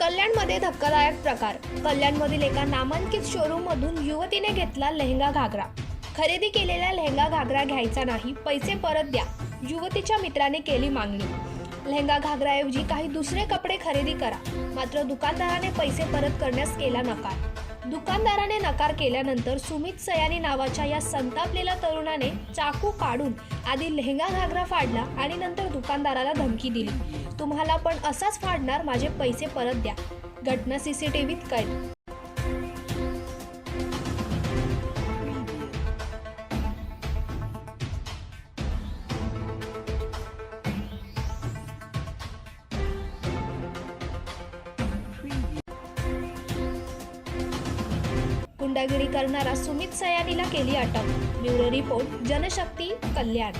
कल्याणमध्ये धक्कादायक प्रकार. कल्याणमधील एका नामांकित शोरूम मधून युवतीने घेतला लेहंगा घागरा. खरेदी केलेला लेहंगा घागरा घ्यायचा नाही पैसे परत द्या युवतीच्या मित्राने केली मागणी. लेहंगा घागराऐवजी काही दुसरे कपडे खरेदी करा मात्र दुकानदाराने पैसे परत करण्यास केला नकार. दुकानदाराने नकार केल्यानंतर सुमित सयानी नावाच्या या संतापलेल्या तरुणाने चाकू काढून आधी लेहंगा घागरा फाडला आणि नंतर दुकानदाराला धमकी दिली. तुम्हाला पण असाच फाडणार माझे पैसे परत द्या. घटना सीसीटीव्हीत कैद गुंडागिरी करणारा सुमित सयानीला केली अटक. Bureau report Janshakti Kalyan.